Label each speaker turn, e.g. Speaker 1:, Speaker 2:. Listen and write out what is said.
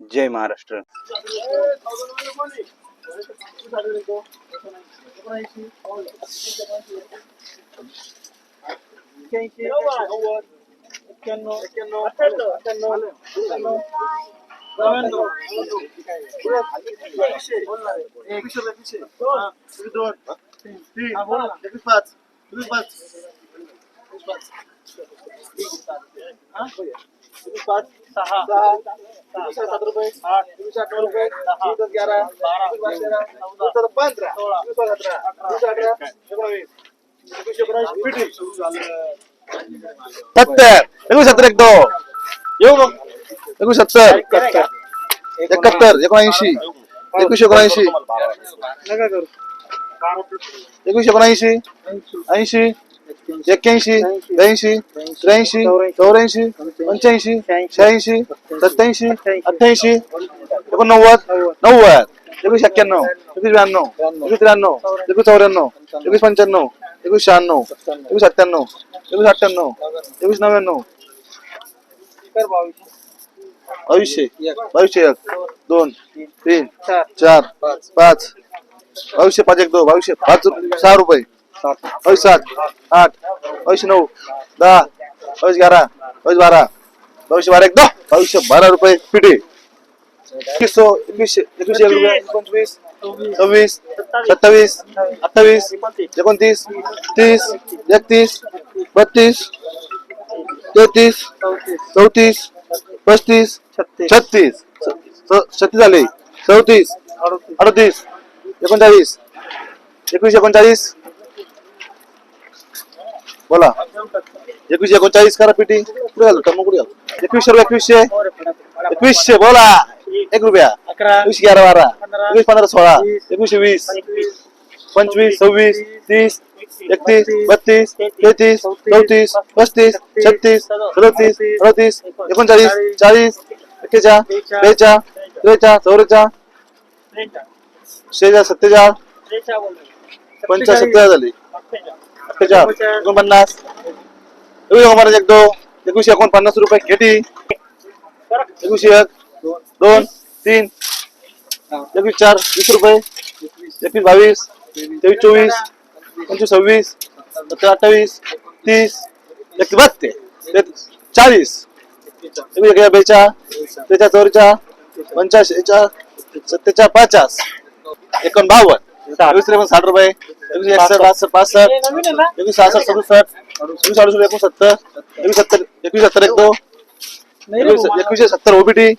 Speaker 1: जय महाराष्ट्र.
Speaker 2: सत्तर एकूण सत्तर एक दो येऊ मग एकूण सत्तर एकाहत्तर एकोणऐंशी एकवीसशे एकोणऐंशी एकवीसशे एकोणऐंशी ऐंशी एक्क्याऐंशी ब्याऐंशी त्र्याऐंशी चौऱ्याऐंशी पंच्याऐंशी शहाऐंशी सत्याऐंशी अठ्ठ्याऐंशी एकोणनव्वद नव्वद एकवीस एक्क्याण्णव एकवीस ब्याण्णव एकवीस त्र्याण्णव एकवीस चौऱ्याण्णव एकवीस पंच्याण्णव एकवीस शहाण्णव एकवीस अठ्ठ्याण्णव एकवीस अठ्ठ्याण्णव एकवीस नव्याण्णव. बावीसशे बावीसशे एक दोन तीन चार पाच बावीसशे पाच एक दोन बावीसशे पाच सहा रुपये. बावीस सात आठ बावीसशे नऊ दहा बावीस अकरा बावीस बारा बावीसशे बारा एक दहा बावीसशे बारा रुपये पिढी. एकवीसशे एकवीसशे एकवीसशे एक रुपये पंचवीस सव्वीस सत्तावीस अठ्ठावीस एकोणतीस तीस एकतीस बत्तीस तेहतीस चौतीस पस्तीस छत्तीस. छत्तीस. झाले. चौतीस अडतीस एकोणचाळीस एकवीस एकोणचाळीस बोला. एकवीस एकोणचाळीस करा पिटी. कुठे घालू टम्मो कुठे घालू एकवीसशे रुपये एकवीसशे? एकवीसशे बोला. एक रुपया. एकवीस ग्यारा बारा. एकवीस पंधरा सोळा. एकवीसशे वीस. पंचवीस. सव्वीस तीस एकतीस. बत्तीस. तेहतीस चौतीस. पस्तीस छत्तीस. सदतीस अडतीस एकोणचाळीस चाळीस एक्केचाळ बेचाळ त्रेचाळ चौवेचाळ शेचाळ सत्तेचाळ पंचाळ सत्तेचाळ झाली. अठ्ठेचाळ एकोणपन्नास। एकवीस एकोणपन्नास एक दो एकवीसशे एकोणपन्नास रुपये खेती एकवीसशे एक दोन तीन. एकवीस चार वीस रुपये. एकवीस बावीस तेवीस चोवीस पंचवीस सव्वीस सत्तर अठ्ठावीस तीस एकतीस बत्तीस चाळीस. एकवीस एक बेचाळ त्रेचाळ चौवेचाळ पंचाळीसच्या सत्तेचाळ पचास. एकोण बावन्न साठ रुपये. एकवीस एकसष्ट बासष्ट पासष्ट एकवीस सहासष्ट सदुसष्ट एकवीस अडुसष्ट एकोणसत्तर. एकवीस सत्तर एकवीस सत्तर एक दोन एकवीस एकवीसशे सत्तर ओबीटी